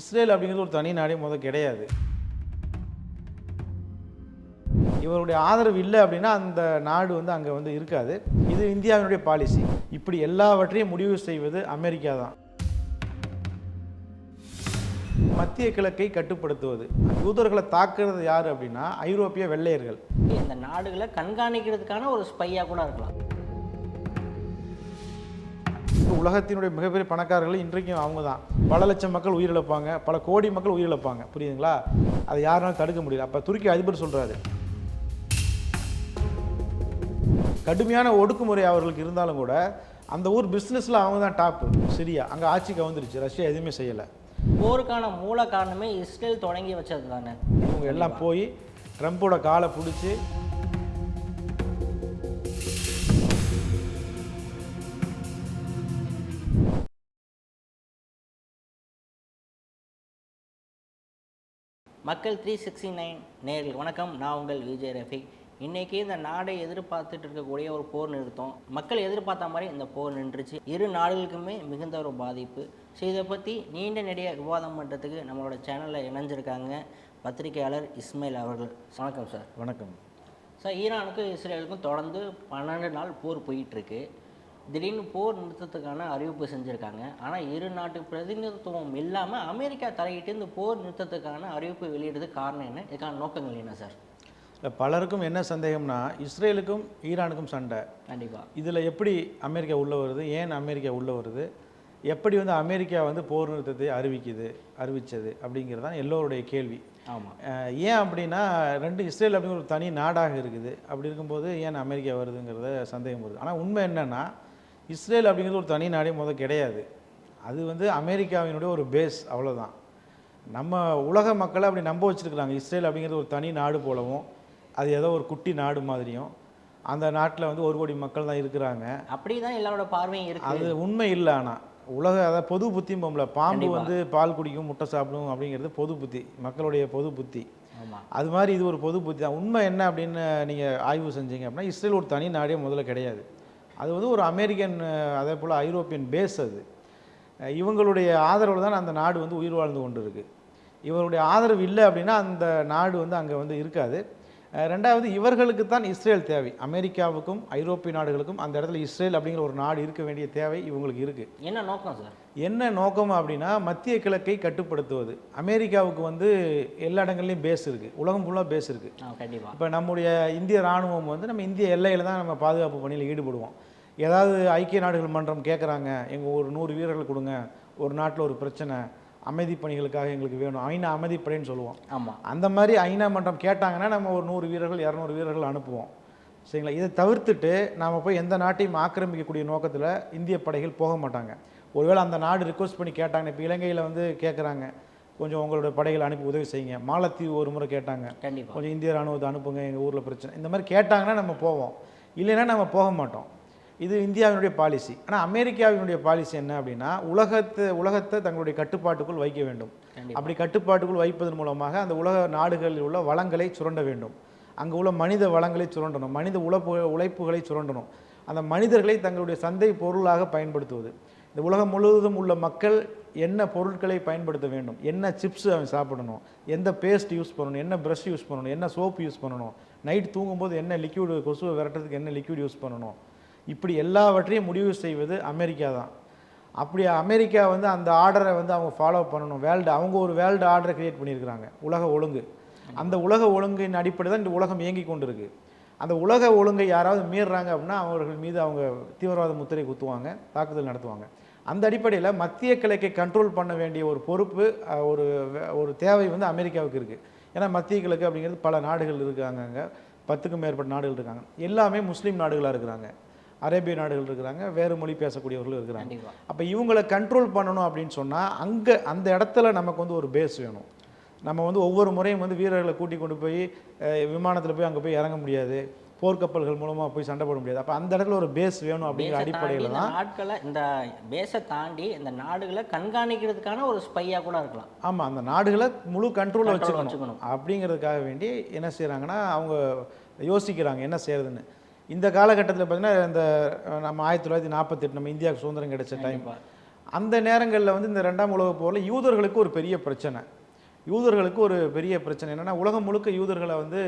Israel அப்படிங்கிறது ஒரு தனி நாடே முதல் கிடையாது. இவருடைய ஆதரவு இல்லை அப்படின்னா அந்த நாடு வந்து அங்கே வந்து இருக்காது. இது இந்தியாவினுடைய பாலிசி இப்படி எல்லாவற்றையும் முடிவு செய்வது அமெரிக்கா தான். மத்திய கிழக்கை கட்டுப்படுத்துவது. யூதர்களை தாக்குறது யார் அப்படின்னா ஐரோப்பிய வெள்ளையர்கள். இந்த நாடுகளை கண்காணிக்கிறதுக்கான ஒரு ஸ்பையாக கூட இருக்கலாம். உலகத்தினுடைய மிகப்பெரிய பணக்காரர்கள் இன்றைக்கும் அவங்க தான் பல லட்சம் மக்கள் உயிரிழப்பாங்க. பல கோடி மக்கள் உயிரிழப்பாங்க. புரியுதுங்களா? அதை யாருனாலும் தடுக்க முடியல. அப்போ துருக்கி அதிபர் சொல்கிறாரு கடுமையான ஒடுக்குமுறை அவர்களுக்கு இருந்தாலும் கூட அந்த ஊர் பிஸ்னஸில் அவங்க தான் டாப்பு சிரியா? அங்கே ஆட்சி கவுந்துருச்சு ரஷ்யா எதுவுமே செய்யலை. போருக்கான மூல காரணமே இஸ்ரேல் தொடங்கி வச்சது தானே இவங்க எல்லாம் போய் ட்ரம்ப்போட காலை பிடிச்சி மக்கள் த்ரீ சிக்ஸ்டி நைன் நேர்கள் வணக்கம். நான் உங்கள் விஜய் ரஃபிக் இன்னைக்கு இந்த நாடை எதிர்பார்த்துட்டு இருக்கக்கூடிய ஒரு போர் நிறுத்தம். மக்கள் எதிர்பார்த்த மாதிரி இந்த போர் நின்றுச்சு. இரு நாடுகளுக்குமே மிகுந்த ஒரு பாதிப்பு. ஸோ இதை பற்றி நீண்ட நெடிய விவாதம் பண்ணுறதுக்கு நம்மளோட சேனலில் இணைஞ்சிருக்காங்க பத்திரிகையாளர் இஸ்மாயில் அவர்கள். வணக்கம் சார் வணக்கம். சார் ஈரானுக்கும் இஸ்ரேலுக்கும் தொடர்ந்து பன்னெண்டு நாள் போர் போயிட்டுருக்கு திடீர்னு போர் நிறுத்தத்துக்கான அறிவிப்பு செஞ்சுருக்காங்க. ஆனால் இரு நாட்டு பிரதிநிதித்துவம் இல்லாமல் அமெரிக்கா தலையிட்டு இந்த போர் நிறுத்தத்துக்கான அறிவிப்பு வெளியிடுறதுக்கு காரணம் என்ன? இதுக்கான நோக்கங்கள் என்ன சார்? இல்ல, பலருக்கும் என்ன சந்தேகம்னா இஸ்ரேலுக்கும் ஈரானுக்கும் சண்டை. கண்டிப்பாக இதில் எப்படி அமெரிக்கா உள்ளே வருது? ஏன் அமெரிக்கா உள்ளே வருது? எப்படி வந்து அமெரிக்கா வந்து போர் நிறுத்தத்தை அறிவிக்குது அறிவித்தது அப்படிங்கிறது தான் எல்லோருடைய கேள்வி. ஆமாம் ஏன் அப்படின்னா ரெண்டு இஸ்ரேல் அப்படிங்கிற ஒரு தனி நாடாக இருக்குது. அப்படி இருக்கும்போது ஏன் அமெரிக்கா வருதுங்கிறத சந்தேகம் வருது. ஆனால் உண்மை என்னென்னா இஸ்ரேல் அப்படிங்கிறது ஒரு தனி நாடே முதல் கிடையாது. அது வந்து அமெரிக்காவினுடைய ஒரு பேஸ் அவ்வளோதான் நம்ம உலக மக்களை அப்படி நம்ப வச்சுருக்குறாங்க. இஸ்ரேல் அப்படிங்கிறது ஒரு தனி நாடு போலவும் அது ஏதோ ஒரு குட்டி நாடு மாதிரியும் அந்த நாட்டில் வந்து ஒரு கோடி மக்கள் தான் இருக்கிறாங்க. அப்படி தான் எல்லாரோட பார்வையும் இருக்கு. அது உண்மை இல்லை ஆனால் உலக அதாவது பொது புத்தியும்போம்ல பாம்பு. வந்து பால் குடிக்கும் முட்டை சாப்பிடும் அப்படிங்கிறது பொது புத்தி மக்களுடைய பொது புத்தி. அது மாதிரி இது ஒரு பொது புத்தி தான். உண்மை என்ன அப்படின்னு நீங்கள் ஆய்வு செஞ்சீங்க அப்படின்னா இஸ்ரேல் ஒரு தனி நாடே முதல்ல கிடையாது. அது வந்து ஒரு அமெரிக்கன் அதே போல் ஐரோப்பியன் பேஸ் அது. இவங்களுடைய ஆதரவு தான் அந்த நாடு வந்து உயிர் வாழ்ந்து கொண்டு இருக்கு இவருடைய ஆதரவு இல்லை அப்படின்னா அந்த நாடு வந்து அங்கே வந்து இருக்காது. ரெண்டாவது இவர்களுக்கு தான் இஸ்ரேல் தேவை. அமெரிக்காவுக்கும் ஐரோப்பிய நாடுகளுக்கும் அந்த இடத்துல இஸ்ரேல் அப்படிங்கிற ஒரு நாடு இருக்க வேண்டிய தேவை இவங்களுக்கு இருக்குது என்ன நோக்கம் சார்? என்ன நோக்கம் அப்படின்னா மத்திய கிழக்கை கட்டுப்படுத்துவது. அமெரிக்காவுக்கு வந்து எல்லா இடங்கள்லையும் பேஸ் இருக்குது உலகம் ஃபுல்லாக பேஸ் இருக்குது இப்போ நம்முடைய இந்திய ராணுவம் வந்து நம்ம இந்திய எல்லையில் தான் நம்ம பாதுகாப்பு பணியில் ஈடுபடுவோம். ஏதாவது ஐக்கிய நாடுகள் மன்றம் கேட்குறாங்க எங்கள் ஒரு நூறு வீரர்கள் கொடுங்க ஒரு நாட்டில் ஒரு பிரச்சனை அமைதி பணிகளுக்காக எங்களுக்கு வேணும் ஐநா அமைதிப்படைன்னு சொல்லுவோம். ஆமாம் அந்த மாதிரி ஐநா மன்றம் கேட்டாங்கன்னா நம்ம ஒரு நூறு வீரர்கள் இரநூறு வீரர்கள் அனுப்புவோம். சரிங்களா? இதை தவிர்த்துட்டு நாம் போய் எந்த நாட்டையும் ஆக்கிரமிக்கக்கூடிய நோக்கத்தில் இந்திய படைகள் போக மாட்டாங்க. ஒருவேளை அந்த நாடு ரிக்வஸ்ட் பண்ணி கேட்டாங்க இப்போ இலங்கையில் வந்து கேட்குறாங்க கொஞ்சம் உங்களோட படைகளை அனுப்பி உதவி செய்யுங்க. மாலத்தீவு ஒரு முறை கேட்டாங்க கொஞ்சம் இந்திய ராணுவத்தை அனுப்புங்க எங்கள் ஊரில் பிரச்சனை. இந்த மாதிரி கேட்டாங்கன்னா நம்ம போவோம். இல்லைன்னா நம்ம போக மாட்டோம். இது இந்தியாவினுடைய பாலிசி ஆனால் அமெரிக்காவினுடைய பாலிசி என்ன அப்படின்னா உலகத்தை உலகத்தை தங்களுடைய கட்டுப்பாட்டுக்குள் வைக்க வேண்டும். அப்படி கட்டுப்பாட்டுக்குள் வைப்பதன் மூலமாக அந்த உலக நாடுகளில் உள்ள வளங்களை சுரண்ட வேண்டும். அங்கே உள்ள மனித வளங்களை சுரண்டணும் மனித உழைப்பு உழைப்புகளை சுரண்டணும். அந்த மனிதர்களை தங்களுடைய சந்தை பொருளாக பயன்படுத்துவது. இந்த உலகம் முழுவதும் உள்ள மக்கள் என்ன பொருட்களை பயன்படுத்த வேண்டும்? என்ன சிப்ஸ் அவன் சாப்பிடணும்? எந்த பேஸ்ட் யூஸ் பண்ணணும்? என்ன ப்ரஷ் யூஸ் பண்ணணும்? என்ன சோப் யூஸ் பண்ணணும்? நைட் தூங்கும்போது என்ன லிக்யூட் கொசுவை விரட்டுறதுக்கு என்ன லிக்யூட் யூஸ் பண்ணணும்? இப்படி எல்லாவற்றையும் முடிவு செய்வது அமெரிக்கா தான். அப்படி அமெரிக்கா வந்து அந்த ஆர்டரை வந்து அவங்க ஃபாலோ பண்ணணும். வேர்ல்டு அவங்க ஒரு வேர்ல்டு ஆர்டரை கிரியேட் பண்ணியிருக்கிறாங்க. உலக ஒழுங்கு. அந்த உலக ஒழுங்கின் அடிப்படை தான் இந்த உலகம் இயங்கி கொண்டு இருக்கு அந்த உலக ஒழுங்கை யாராவது மீறுறாங்க அப்படின்னா அவர்கள் மீது அவங்க தீவிரவாத முத்திரை குத்துவாங்க தாக்குதல் நடத்துவாங்க. அந்த அடிப்படையில் மத்திய கிழக்கை கண்ட்ரோல் பண்ண வேண்டிய ஒரு பொறுப்பு ஒரு ஒரு தேவை வந்து அமெரிக்காவுக்கு இருக்குது ஏன்னா மத்திய கிழக்கு அப்படிங்கிறது பல நாடுகள் இருக்காங்க அங்கே பத்துக்கும் மேற்பட்ட நாடுகள் இருக்காங்க. எல்லாமே முஸ்லீம் நாடுகளாக இருக்கிறாங்க. அரேபிய நாடுகள் இருக்கிறாங்க வேறு மொழி பேசக்கூடியவர்களும் இருக்கிறாங்க. அப்போ இவங்களை கண்ட்ரோல் பண்ணணும் அப்படின்னு சொன்னால் அங்கே அந்த இடத்துல நமக்கு வந்து ஒரு பேஸ் வேணும். நம்ம வந்து ஒவ்வொரு முறையும் வந்து வீரர்களை கூட்டி கொண்டு போய் விமானத்தில் போய் அங்கே போய் இறங்க முடியாது. போர்க்கப்பல்கள் மூலமாக போய் சண்டை போட முடியாது. அப்போ அந்த இடத்துல ஒரு பேஸ் வேணும் அப்படிங்கிற அடிப்படையில் தான் நாட்களை இந்த பேஸை தாண்டி இந்த நாடுகளை கண்காணிக்கிறதுக்கான ஒரு ஸ்பையாக கூட இருக்கலாம். ஆமாம் அந்த நாடுகளை முழு கண்ட்ரோலில் வச்சுக்கணும். அப்படிங்கிறதுக்காக வேண்டி என்ன செய்கிறாங்கன்னா அவங்க யோசிக்கிறாங்க என்ன செய்யறதுன்னு இந்த காலகட்டத்தில் பார்த்தீங்கன்னா இந்த நம்ம ஆயிரத்தி தொள்ளாயிரத்தி நாற்பத்தெட்டு நம்ம இந்தியாவுக்கு சுதந்திரம் கிடைச்ச டைம். அந்த நேரங்களில் வந்து இந்த ரெண்டாம் உலகப் போரில் யூதர்களுக்கு ஒரு பெரிய பிரச்சனை. யூதர்களுக்கு ஒரு பெரிய பிரச்சனை என்னென்னா உலகம் முழுக்க யூதர்களை வந்து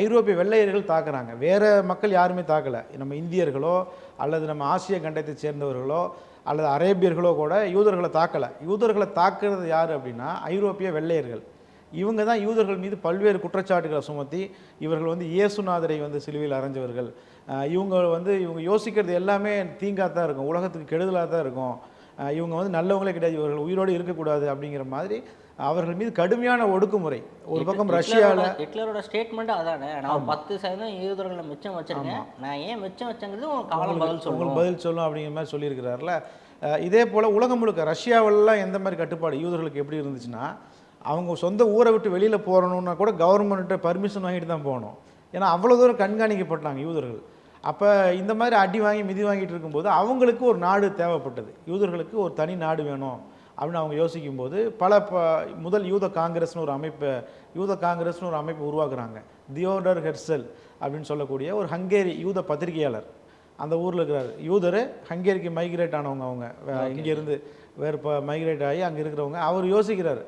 ஐரோப்பிய வெள்ளையர்கள் தாக்குறாங்க. வேறு மக்கள் யாருமே தாக்கலை. நம்ம இந்தியர்களோ அல்லது நம்ம ஆசிய கண்டத்தை சேர்ந்தவர்களோ அல்லது அரேபியர்களோ கூட யூதர்களை தாக்கலை. யூதர்களை தாக்குறது யார் அப்படின்னா ஐரோப்பிய வெள்ளையர்கள். இவங்க தான் யூதர்கள் மீது பல்வேறு குற்றச்சாட்டுகளை சுமத்தி இவர்கள் வந்து இயேசுநாதரை வந்து சிலுவையில் அரைஞ்சவர்கள். அஹ் இவங்க வந்து இவங்க யோசிக்கிறது எல்லாமே தீங்காக தான் இருக்கும். உலகத்துக்கு கெடுதலாக தான் இருக்கும். இவங்க வந்து நல்லவங்களே கிடையாது. இவர்கள் உயிரோடு இருக்கக்கூடாது அப்படிங்கிற மாதிரி அவர்கள் மீது கடுமையான ஒடுக்குமுறை. ஒரு பக்கம் ரஷ்யாவில் ஹிட்லரோட- ஹிட்லரோட ஸ்டேட்மெண்ட் அதானே? நான் பத்து சதவீதம் யூதர்களை மிச்சம் வச்சிருக்கேன். நான் ஏன் மிச்சம் வச்சங்கிறது உங்களுக்கு காலம் பதில் உங்களுக்கு சொல்லுவோம் பதில் சொல்லும் அப்படிங்கிற மாதிரி சொல்லியிருக்கிறார்ல. இதே போல் உலகம் முழுக்க ரஷ்யாவிலலாம் எந்த மாதிரி கட்டுப்பாடு? யூதர்களுக்கு எப்படி இருந்துச்சுன்னா அவங்க சொந்த ஊரை விட்டு வெளியில் போகணுன்னா கூட கவர்மெண்ட்டை பர்மிஷன் வாங்கிட்டு தான் போகணும். ஏன்னா அவ்வளோ தூரம் கண்காணிக்கப்பட்டாங்க யூதர்கள். அப்போ இந்த மாதிரி அடி வாங்கி மிதி வாங்கிட்டு இருக்கும்போது அவங்களுக்கு ஒரு நாடு தேவைப்பட்டது. யூதர்களுக்கு ஒரு தனி நாடு வேணும் அப்படின்னு அவங்க யோசிக்கும்போது பல ப முதல் யூத காங்கிரஸ்னு ஒரு அமைப்பை யூத காங்கிரஸ்னு ஒரு அமைப்பு உருவாக்குறாங்க. தியோடர் ஹெர்சல் அப்படின்னு சொல்லக்கூடிய ஒரு ஹங்கேரி யூத பத்திரிகையாளர். அந்த ஊரில் இருக்கிறார். யூதர் ஹங்கேரிக்கு மைக்ரேட் ஆனவங்க அவங்க. வே- இங்கேருந்து வேறு இப்போ மைக்ரேட் ஆகி அங்கே இருக்கிறவங்க. அவர் யோசிக்கிறார்.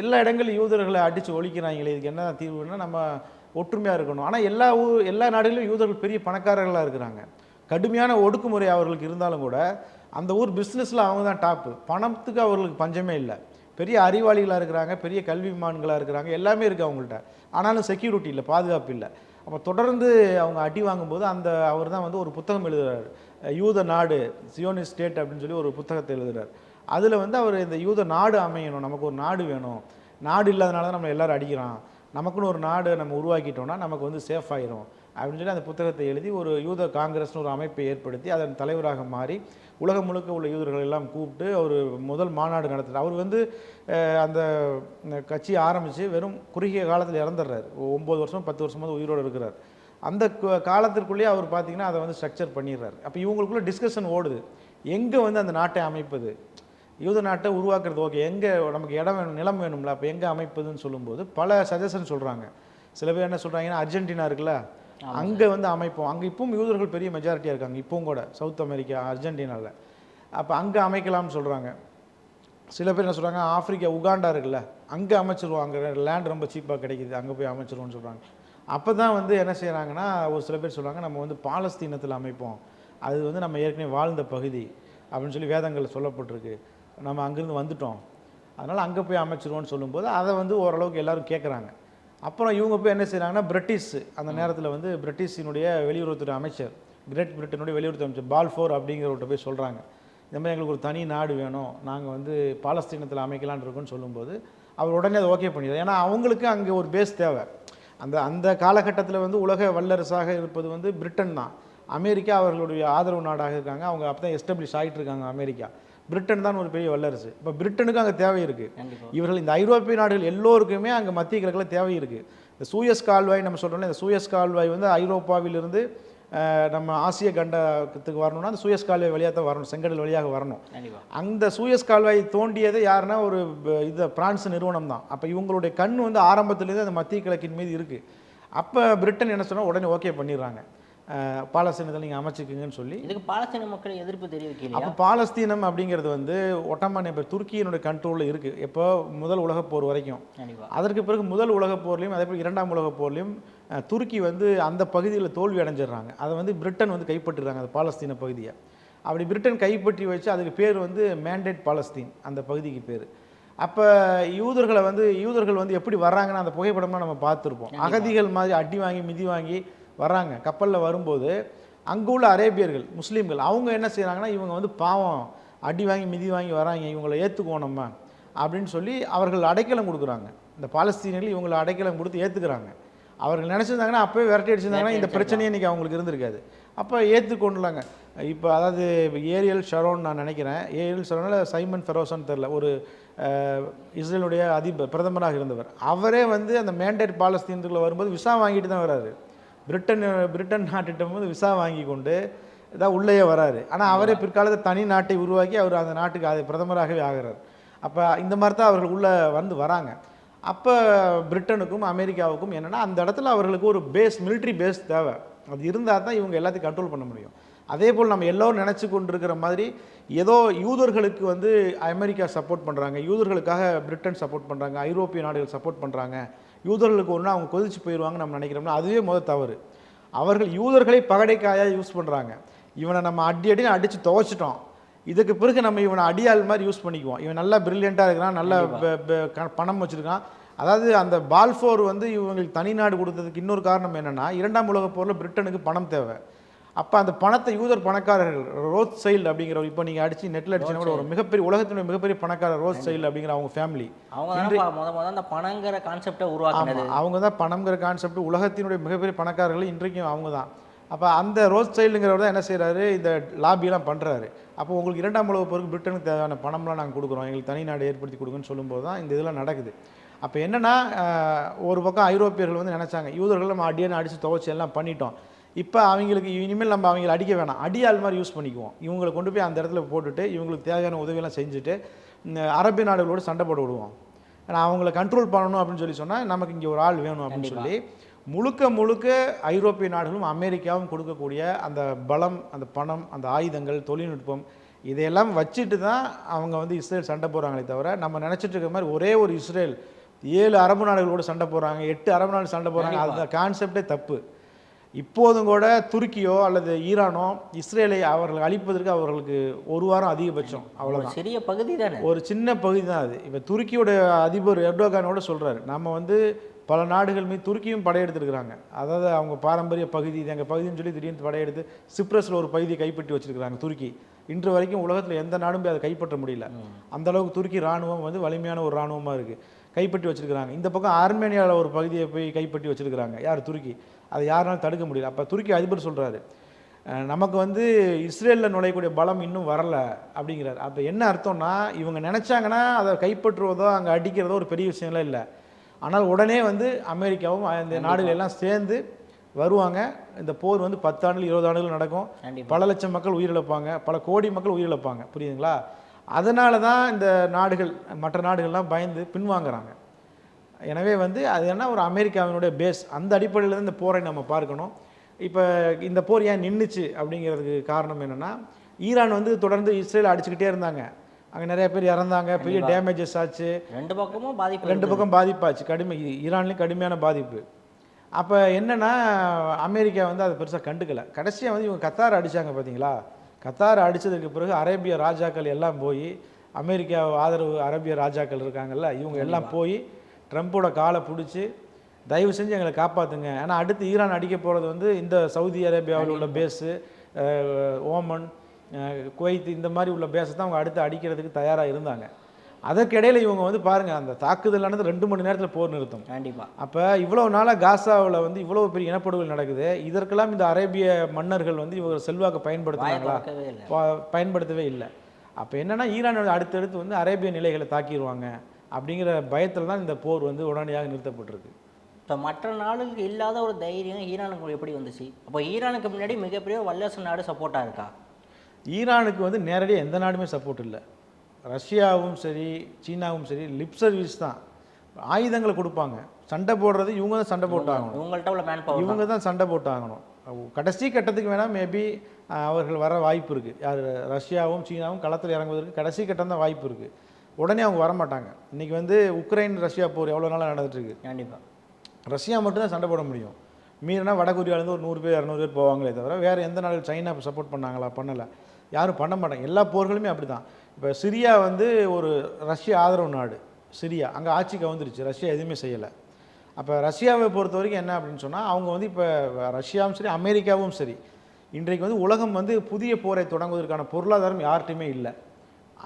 எல்லா இடங்களிலும் யூதர்களை அடித்து ஒழிக்கிறாங்களே இதுக்கு என்ன தீர்வுன்னா நம்ம ஒற்றுமையாக இருக்கணும். ஆனால் எல்லா ஊ எல்லா நாடுகளிலும் யூதர்கள் பெரிய பணக்காரர்களாக இருக்கிறாங்க. கடுமையான ஒடுக்குமுறை அவர்களுக்கு இருந்தாலும் கூட அந்த ஊர் பிஸ்னஸில் அவங்க தான் டாப்பு பணத்துக்கு அவர்களுக்கு பஞ்சமே இல்லை. பெரிய அறிவாளிகளாக இருக்கிறாங்க பெரிய கல்விமான்களாக இருக்கிறாங்க எல்லாமே இருக்குது அவங்கள்ட்ட. ஆனாலும் செக்யூரிட்டி இல்லை பாதுகாப்பு இல்லை. அப்போ தொடர்ந்து அவங்க அடி வாங்கும்போது அந்த அவர் தான் வந்து ஒரு புத்தகம் எழுதுகிறார் யூத நாடு சியோனிஸ் ஸ்டேட் அப்படின்னு சொல்லி ஒரு புத்தகத்தை எழுதுகிறார் அதில் வந்து அவர் இந்த யூத நாடு அமையணும் நமக்கு ஒரு நாடு வேணும். நாடு இல்லாதனால தான் நம்ம எல்லாரும் அடிக்கிறான். நமக்குன்னு ஒரு நாடு நம்ம உருவாக்கிட்டோம்னா நமக்கு வந்து சேஃப் ஆயிரும். அப்படின்னு சொல்லி அந்த புத்தகத்தை எழுதி ஒரு யூத காங்கிரஸ்னு ஒரு அமைப்பை ஏற்படுத்தி அதன் தலைவராக மாறி உலகம் முழுக்க உள்ள யூதர்கள் எல்லாம் கூப்பிட்டு அவர் முதல் மாநாடு நடத்துகிறார் அவர் வந்து அந்த கட்சி கட்சியை ஆரம்பித்து வெறும் குறுகிய காலத்தில் இறந்துடுறார். ஒம்பது வருஷம் பத்து வருஷமாவது உயிரோடு இருக்கிறார். அந்த காலத்திற்குள்ளேயே அவர் பார்த்தீங்கன்னா அதை வந்து ஸ்ட்ரக்சர் பண்ணிடுறாரு. அப்போ இவங்களுக்குள்ள டிஸ்கஷன் ஓடுது. எங்கே வந்து அந்த நாட்டை அமைப்பது? யூத நாட்டை உருவாக்குறது ஓகே எங்கே நமக்கு இடம் வேணும் நிலம் வேணும்ல அப்போ எங்கே அமைப்பதுன்னு சொல்லும்போது பல சஜஷன் சொல்கிறாங்க சில பேர் என்ன சொல்கிறாங்கன்னா அர்ஜென்டினா இருக்குல்ல அங்கே வந்து அமைப்போம். அங்கே இப்பவும் யூதர்கள் பெரிய மெஜாரிட்டியாக இருக்காங்க இப்பவும் கூட சவுத் அமெரிக்கா அர்ஜென்டினாவில் அப்போ அங்கே அமைக்கலாம்னு சொல்கிறாங்க சில பேர் என்ன சொல்கிறாங்க ஆப்பிரிக்கா உகாண்டா இருக்குல்ல அங்கே அமைச்சிருவோம் அங்கே லேண்ட் ரொம்ப சீப்பாக கிடைக்குது அங்கே போய் அமைச்சிருவோம்னு சொல்கிறாங்க அப்போ தான் வந்து என்ன செய்கிறாங்கன்னா ஒரு சில பேர் சொல்கிறாங்க நம்ம வந்து பாலஸ்தீனத்தில் அமைப்போம். அது வந்து நம்ம ஏற்கனவே வாழ்ந்த பகுதி அப்படின்னு சொல்லி வேதங்களில் சொல்லப்பட்டிருக்கு. நம்ம அங்கேருந்து வந்துட்டோம். அதனால் அங்கே போய் அமைச்சிருவோம்னு சொல்லும்போது அதை வந்து ஓரளவுக்கு எல்லாரும் கேட்குறாங்க அப்புறம் இவங்க போய் என்ன செய்கிறாங்கன்னா பிரிட்டிஷ் அந்த நேரத்தில் வந்து பிரிட்டிஷினுடைய வெளியுறவுத்துறை அமைச்சர் கிரேட் பிரிட்டனுடைய வெளியுறவுத்துறை அமைச்சர் பால்ஃபோர் அப்படிங்கிறவர்கிட்ட போய் சொல்கிறாங்க இந்த மாதிரி எங்களுக்கு ஒரு தனி நாடு வேணும். நாங்கள் வந்து பாலஸ்தீனத்தில் அமைக்கலாம்னு இருக்கோம்னு சொல்லும்போது அவர் உடனே அதை ஓகே பண்ணிடுறாரு. ஏன்னா அவங்களுக்கு அங்கே ஒரு பேஸ் தேவை. அந்த அந்த காலகட்டத்தில் வந்து உலக வல்லரசாக இருப்பது வந்து பிரிட்டன் தான். அமெரிக்கா அவர்களுடைய ஆதரவு நாடாக இருக்காங்க. அவங்க அப்போ தான் எஸ்டாப்ளிஷ் ஆகிட்டு இருக்காங்க அமெரிக்கா. பிரிட்டன் தான் ஒரு பெரிய வல்லரசு. இப்போ பிரிட்டனுக்கு அங்கே தேவை இருக்குது இவர்கள் இந்த ஐரோப்பிய நாடுகள் எல்லோருக்குமே அங்கே மத்திய கிழக்கில் தேவை இருக்குது இந்த சூயஸ் கால்வாய் நம்ம சொல்கிறோம்ல இந்த சூயஸ் கால்வாய் வந்து ஐரோப்பாவிலிருந்து நம்ம ஆசிய கண்டத்துக்கு வரணும்னா அந்த சூயஸ் கால்வாய் வழியாக தான் வரணும் செங்கடல் வழியாக வரணும். அந்த சூயஸ் கால்வாய் தோண்டியது யாருன்னா ஒரு இது பிரான்ஸ் நிறுவனம் தான். அப்போ இவங்களுடைய கண் வந்து ஆரம்பத்திலேருந்து அந்த மத்திய கிழக்கின் மீது இருக்குது அப்போ பிரிட்டன் என்ன சொன்னால் உடனே ஓகே பண்ணிடுறாங்க. பாலஸ்தீனத்தில் நீங்கள் அமைச்சிக்குங்கன்னு சொல்லி. இதுக்கு பாலஸ்தீன மக்கள் எதிர்ப்பு தெரிவிக்கலையா? அப்போ பாலஸ்தீனம் அப்படிங்கிறது வந்து ஒட்டமான் இப்போ துருக்கியினுடைய கண்ட்ரோலில் இருக்குது எப்போ? முதல் உலகப் போர் வரைக்கும். அதற்கு பிறகு முதல் உலகப் போர்லையும் அதே போல் இரண்டாம் உலகப் போர்லையும் துருக்கி வந்து அந்த பகுதியில் தோல்வி அடைஞ்சிடுறாங்க. அதை வந்து பிரிட்டன் வந்து கைப்பற்றிடுறாங்க அந்த பாலஸ்தீன பகுதியை. அப்படி பிரிட்டன் கைப்பற்றி வச்சு அதுக்கு பேர் வந்து மேண்டேட் பாலஸ்தீன் அந்த பகுதிக்கு பேர். அப்போ யூதர்களை வந்து யூதர்கள் வந்து எப்படி வர்றாங்கன்னு அந்த புகைப்படம்லாம் நம்ம பார்த்துருப்போம். அகதிகள் மாதிரி அடி வாங்கி மிதி வாங்கி வர்றாங்க. கப்பலில் வரும்போது அங்கே உள்ள அரேபியர்கள் முஸ்லீம்கள் அவங்க என்ன செய்கிறாங்கன்னா இவங்க வந்து பாவம் அடி வாங்கி மிதி வாங்கி வராங்க இவங்களை ஏற்றுக்குவோம் நம்ம அப்படின்னு சொல்லி அவர்கள் அடைக்கலம் கொடுக்குறாங்க. இந்த பாலஸ்தீனியர்கள் இவங்களை அடைக்கலம் கொடுத்து ஏற்றுக்கிறாங்க அவர்கள் நினச்சிருந்தாங்கன்னா அப்போவே விரட்டி அடிச்சிருந்தாங்கன்னா இந்த பிரச்சனையே இன்றைக்கி அவங்களுக்கு இருந்திருக்காது. அப்போ ஏற்றுக்கொண்டுலாங்க இப்போ அதாவது ஏரியல் ஷரோன் நான் நினைக்கிறேன். ஏரியல் ஷரோனில் சைமன் ஃபெரோசன் தெரில ஒரு இஸ்ரேலுடைய அதிபர் பிரதமராக இருந்தவர். அவரே வந்து அந்த மேண்டேட் பாலஸ்தீனத்துக்குள்ள வரும்போது விசா வாங்கிட்டு தான் வராரு பிரிட்டன் பிரிட்டன் நாட்டிட்ட வந்து விசா வாங்கி கொண்டு தான் உள்ளேயே வராரு. ஆனால் அவரே பிற்காலத்தில் தனி நாட்டை உருவாக்கி அவர் அந்த நாட்டுக்கு அது பிரதமராகவே ஆகிறார். அப்போ இந்த மாதிரி தான் அவர்கள் உள்ளே வந்து வராங்க. அப்போ பிரிட்டனுக்கும் அமெரிக்காவுக்கும் என்னென்னா அந்த இடத்துல அவர்களுக்கு ஒரு பேஸ் military பேஸ் தேவை. அது இருந்தால் தான் இவங்க எல்லாத்தையும் கண்ட்ரோல் பண்ண முடியும். அதே போல் நம்ம எல்லோரும் நினச்சி கொண்டிருக்கிற மாதிரி ஏதோ யூதர்களுக்கு வந்து அமெரிக்கா சப்போர்ட் பண்ணுறாங்க யூதர்களுக்காக பிரிட்டன் சப்போர்ட் பண்ணுறாங்க ஐரோப்பிய நாடுகள் சப்போர்ட் பண்ணுறாங்க யூதர்களுக்கு ஒன்று அவங்க கொதிச்சு போயிடுவாங்க நம்ம நினைக்கிறோம்னா அதுவே முதல் தவறு. அவர்கள் யூதர்களை பகடைக்காயாக யூஸ் பண்ணுறாங்க இவனை நம்ம அடி அடி அடித்து துவைச்சிட்டோம். இதுக்கு பிறகு நம்ம இவனை அடியாள் மாதிரி யூஸ் பண்ணிக்குவோம். இவன் நல்லா பிரில்லியண்ட்டாக இருக்கிறான் நல்ல பணம் வச்சுருக்கான். அதாவது அந்த பால்ஃபோர் வந்து இவங்களுக்கு தனி நாடு கொடுத்ததுக்கு இன்னொரு காரணம் என்னென்னா இரண்டாம் உலகப் போரில் பிரிட்டனுக்கு பணம் தேவை. அப்போ அந்த பணத்தை யூதர் பணக்காரர்கள் ரோத் சைல்டு அப்படிங்கிற இப்போ நீங்கள் அடிச்சு நெட்டில் அடிச்சுன்னா கூட ஒரு மிகப்பெரிய உலகத்தினுடைய மிகப்பெரிய பணக்காரர் ரோத் சைல்டு அப்படிங்கிற அவங்க ஃபேமிலி அவங்க முத முத அந்த பணங்கிற கான்செப்டை உருவாக்குனது. அவங்க தான் பணம்ங்கிற கான்செப்ட் உலகத்தினுடைய மிகப்பெரிய பணக்காரர்கள் இன்றைக்கும் அவங்க தான் அப்போ அந்த ரோஸ் சைல்டுங்கிறவர் தான் என்ன செய்கிறாரு இந்த லாபியெல்லாம் பண்ணுறாரு அப்போ உங்களுக்கு இரண்டாம் உலக போருக்கு பிரிட்டனுக்கு தேவையான பணம்லாம் நாங்கள் கொடுக்குறோம். எங்களுக்கு தனி நாடு ஏற்படுத்தி கொடுங்கன்னு சொல்லும்போது தான் இந்த இதெல்லாம் நடக்குது. அப்போ என்னென்னா ஒரு பக்கம் ஐரோப்பியர்கள் வந்து நினச்சாங்க யூதர்கள் நம்ம அடியான அடித்து துவைச்சி எல்லாம் பண்ணிட்டோம். இப்போ அவங்களுக்கு இனிமேல் நம்ம அவங்களை அடிக்க வேணாம். அடியாள் மாதிரி யூஸ் பண்ணிக்குவோம். இவங்களை கொண்டு போய் அந்த இடத்துல போட்டுட்டு இவங்களுக்கு தேவையான உதவியெல்லாம் செஞ்சுட்டு இந்த அரபிய நாடுகளோடு சண்டை போட விடுவோம். ஏன்னா அவங்கள கண்ட்ரோல் பண்ணணும் அப்படின்னு சொல்லி சொன்னால் நமக்கு இங்கே ஒரு ஆள் வேணும் அப்படின்னு சொல்லி முழுக்க முழுக்க ஐரோப்பிய நாடுகளும் அமெரிக்காவும் கொடுக்கக்கூடிய அந்த பலம் அந்த பணம் அந்த ஆயுதங்கள் தொழில்நுட்பம் இதையெல்லாம் வச்சுட்டு தான் அவங்க வந்து இஸ்ரேல் சண்டை போகிறாங்களே தவிர நம்ம நினச்சிட்டு இருக்க மாதிரி ஒரே ஒரு இஸ்ரேல் ஏழு அரபு நாடுகளோட சண்டை போகிறாங்க எட்டு அரபு நாடு சண்டை போகிறாங்க அந்த கான்செப்டே தப்பு. இப்போதும் கூட துருக்கியோ அல்லது ஈரானோ இஸ்ரேலை அவர்கள் அழிப்பதற்கு அவர்களுக்கு ஒரு வாரம் அதிகபட்சம். அவ்வளோதான் ஒரு சிறிய பகுதி தானே? ஒரு சின்ன பகுதி தான் அது. இப்போ துருக்கியோட அதிபர் எர்டோகானோட சொல்கிறாரு நம்ம வந்து பல நாடுகள் மீது துருக்கியும் படையெடுத்துருக்குறாங்க. அதாவது அவங்க பாரம்பரிய பகுதி இது எங்கள் பகுதின்னு சொல்லி திடீர்னு படையெடுத்து சிப்ரஸில் ஒரு பகுதியை கைப்பற்றி வச்சிருக்கிறாங்க துருக்கி. இன்று வரைக்கும் உலகத்தில் எந்த நாடும் அதை கைப்பற்ற முடியல. அந்த அளவுக்கு துருக்கி ராணுவம் வந்து வலிமையான ஒரு ராணுவமாக இருக்குது கைப்பற்றி வச்சிருக்கிறாங்க. இந்த பக்கம் ஆர்மேனியாவில் ஒரு பகுதியை போய் கைப்பற்றி வச்சிருக்கிறாங்க. யார்? துருக்கி. அதை யாருனாலும் தடுக்க முடியல. அப்போ துருக்கி அதிபர் சொல்கிறாரு நமக்கு வந்து இஸ்ரேலில் நுழையக்கூடிய பலம் இன்னும் வரல அப்படிங்கிறார். அப்போ என்ன அர்த்தம்னா இவங்க நினச்சாங்கன்னா அதை கைப்பற்றுவதோ அங்கே அடிக்கிறதோ ஒரு பெரிய விஷயம்லாம் இல்லை. ஆனால் உடனே வந்து அமெரிக்காவும் இந்த நாடுகள் எல்லாம் சேர்ந்து வருவாங்க. இந்த போர் வந்து பத்து ஆண்டுகள் இருபது ஆண்டுகள் நடக்கும் பல லட்சம் மக்கள் உயிரிழப்பாங்க. பல கோடி மக்கள் உயிரிழப்பாங்க. புரியுதுங்களா? அதனால தான் இந்த நாடுகள் மற்ற நாடுகள்லாம் பயந்து பின்வாங்குறாங்க. எனவே வந்து அது என்ன ஒரு அமெரிக்காவினுடைய பேஸ் அந்த அடிப்படையில் தான் இந்த போரை நம்ம பார்க்கணும். இப்போ இந்த போர் ஏன் நின்றுச்சு அப்படிங்கிறதுக்கு காரணம் என்னென்னா ஈரான் வந்து தொடர்ந்து இஸ்ரேல் அடிச்சுக்கிட்டே இருந்தாங்க. அங்கே நிறைய பேர் இறந்தாங்க பெரிய டேமேஜஸ் ஆச்சு. ரெண்டு பக்கமும் பாதிப்பு ரெண்டு பக்கம் பாதிப்பாச்சு. கடுமை ஈரான்லேயும் கடுமையான பாதிப்பு. அப்போ என்னன்னா அமெரிக்கா வந்து அதை பெருசாக கண்டுக்கல. கடைசியாக வந்து இவங்க கத்தார் அடிச்சாங்க பார்த்தீங்களா கத்தார் அடிச்சதுக்கு பிறகு அரேபிய ராஜாக்கள் எல்லாம் போய் அமெரிக்கா ஆதரவு அரேபிய ராஜாக்கள் இருக்காங்கல்ல இவங்க எல்லாம் போய் ட்ரம்ப்போட காலை பிடிச்சி தயவு செஞ்சு எங்களை காப்பாற்றுங்க ஏன்னா அடுத்து ஈரான் அடிக்க போகிறது வந்து இந்த சவுதி அரேபியாவில் உள்ள பேஸு ஓமன் குவைத் இந்த மாதிரி உள்ள பேஸை தான் அவங்க அடுத்து அடிக்கிறதுக்கு தயாராக இருந்தாங்க. அதற்கிடையில் இவங்க வந்து பாருங்கள் அந்த தாக்குதலானது ரெண்டு மணி நேரத்தில் போர் நிறுத்தம். கண்டிப்பா. அப்போ இவ்வளோ நாளாக காசாவில் வந்து இவ்வளோ பெரிய இனப்படுகொலை நடக்குது. இதற்கெல்லாம் இந்த அரேபிய மன்னர்கள் வந்து இவங்க செல்வாக்கு பயன்படுத்துனாங்களா? பயன்படுத்தவே இல்லை. அப்போ என்னன்னா ஈரான் அடுத்தடுத்து வந்து அரேபிய நிலைகளை தாக்கிடுவாங்க அப்படிங்கிற பயத்தில் தான் இந்த போர் வந்து உடனடியாக நிறுத்தப்பட்டிருக்கு. இப்போ மற்ற நாடுகளுக்கு இல்லாத ஒரு தைரியம் ஈரானுக்கு எப்படி வந்துச்சு? அப்போ ஈரானுக்கு முன்னாடி மிகப்பெரிய வல்லரசு நாடு சப்போர்ட்டாக இருக்கா? ஈரானுக்கு வந்து நேரடியாக எந்த நாடுமே சப்போர்ட் இல்லை. ரஷ்யாவும் சரி சீனாவும் சரி லிப் சர்வீஸ் தான். ஆயுதங்களை கொடுப்பாங்க. சண்டை போடுறது இவங்க தான் சண்டை போட்டாகணும். உங்கள்கிட்ட உள்ள மேன் பவர் இவங்க தான். சண்டை போட்டாகணும். கடைசி கட்டத்துக்கு வேணால் மேபி அவர்கள் வர வாய்ப்பு இருக்குது யார்? ரஷ்யாவும் சீனாவும் களத்தில் இறங்குவதற்கு கடைசி கட்டம் தான் வாய்ப்பு இருக்குது உடனே அவங்க வர மாட்டாங்க இன்றைக்கி வந்து உக்ரைன் ரஷ்யா போர் எவ்வளோ நாளாக நடந்துட்டு இருக்கு கண்டிப்பா. ரஷ்யா மட்டும்தான் சண்டை போட முடியும். மீறினா வடகொரியாலேருந்து ஒரு நூறு பேர் இரநூறு பேர் போவாங்களே தவிர வேறு எந்த நாடுகள் சைனா சப்போர்ட் பண்ணாங்களா பண்ணலை. யாரும் பண்ண மாட்டாங்க. எல்லா போர்களுமே அப்படி தான் இப்போ சிரியா வந்து ஒரு ரஷ்ய ஆதரவு நாடு சிரியா. அங்கே ஆட்சி கவுந்துருச்சு ரஷ்யா எதுவுமே செய்யலை. அப்போ ரஷ்யாவை பொறுத்த வரைக்கும் என்ன அப்படின்னு சொன்னால் அவங்க வந்து இப்போ ரஷ்யாவும் சரி அமெரிக்காவும் சரி இன்றைக்கு வந்து உலகம் வந்து புதிய போரை தொடங்குவதற்கான பொருளாதாரம் யார்கிட்டையுமே இல்லை.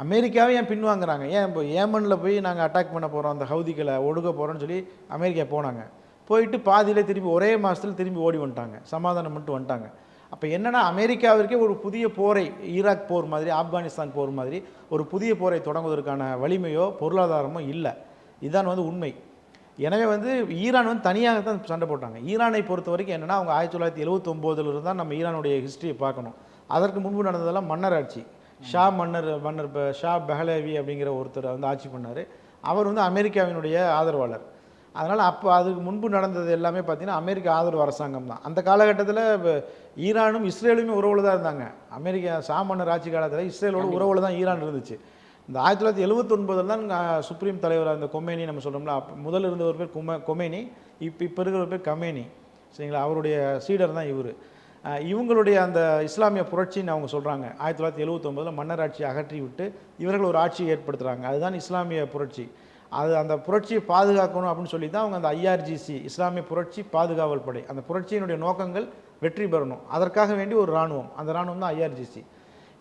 அமெரிக்காவே ஏன் பின்வாங்குறாங்க? ஏன் இப்போ ஏமனில் போய் நாங்கள் அட்டாக் பண்ண போகிறோம் அந்த ஹவுதிகளை ஒடுக்க போகிறோம்னு சொல்லி அமெரிக்கா போனாங்க. போயிட்டு பாதியிலே திரும்பி ஒரே மாதத்தில் திரும்பி ஓடி வந்துட்டாங்க. சமாதானம் மட்டும் வந்துட்டாங்க. அப்போ என்னென்னா அமெரிக்காவிற்கே ஒரு புதிய போரை ஈராக் போர் மாதிரி ஆப்கானிஸ்தான் போர் மாதிரி ஒரு புதிய போரை தொடங்குவதற்கான வலிமையோ பொருளாதாரமோ இல்லை. இதுதான் வந்து உண்மை. எனவே வந்து ஈரான் வந்து தனியாக தான் சண்டை போட்டாங்க. ஈரானை பொறுத்த வரைக்கும் என்னென்னா அவங்க ஆயிரத்தி தொள்ளாயிரத்தி எழுபத்தொம்போதுலருந்து தான் நம்ம ஈரானுடைய ஹிஸ்டரியை பார்க்கணும். அதற்கு முன்பு நடந்ததெல்லாம் மன்னர் ஆட்சி ஷா மன்னர் மன்னர் ப- ஷா பெஹலேவி அப்படிங்கிற ஒருத்தர் வந்து ஆட்சி பண்ணார். அவர் வந்து அமெரிக்காவினுடைய ஆதரவாளர். அதனால் அப்போ அதுக்கு முன்பு நடந்தது எல்லாமே பார்த்தீங்கன்னா அமெரிக்க ஆதரவு அரசாங்கம் தான். அந்த காலகட்டத்தில் ஈரானும் இஸ்ரேலுமே உறவுல தான் இருந்தாங்க. அமெரிக்கா சாமன்னர் ஆட்சி காலத்தில் இஸ்ரேலோட உறவுல தான் ஈரான் இருந்துச்சு. இந்த ஆயிரத்தி தொள்ளாயிரத்தி எழுபத்தொன்பதில் தான் சுப்ரீம் தலைவர் அந்த கொமேனி நம்ம சொல்கிறோம்ல அப்போ முதல்ல இருந்தவர் பேர் கும கொமேனி இப்போ இப்போ இருக்கிற பேர் கமேனி. சரிங்களா? அவருடைய சீடர் தான் இவர். இவங்களுடைய அந்த இஸ்லாமிய புரட்சின்னு அவங்க சொல்கிறாங்க ஆயிரத்தி தொள்ளாயிரத்தி எழுபத்தொம்பதில் மன்னராட்சியை அகற்றி விட்டு இவர்கள் ஒரு ஆட்சியை ஏற்படுத்துகிறாங்க அதுதான் இஸ்லாமிய புரட்சி. அது அந்த புரட்சியை பாதுகாக்கணும் அப்படின்னு சொல்லி தான் அவங்க அந்த ஐஆர்ஜிசி இஸ்லாமிய புரட்சி பாதுகாவல் படை. அந்த புரட்சியினுடைய நோக்கங்கள் வெற்றி பெறணும். அதற்காக வேண்டி ஒரு இராணுவம். அந்த இராணுவம் தான் ஐஆர்ஜிசி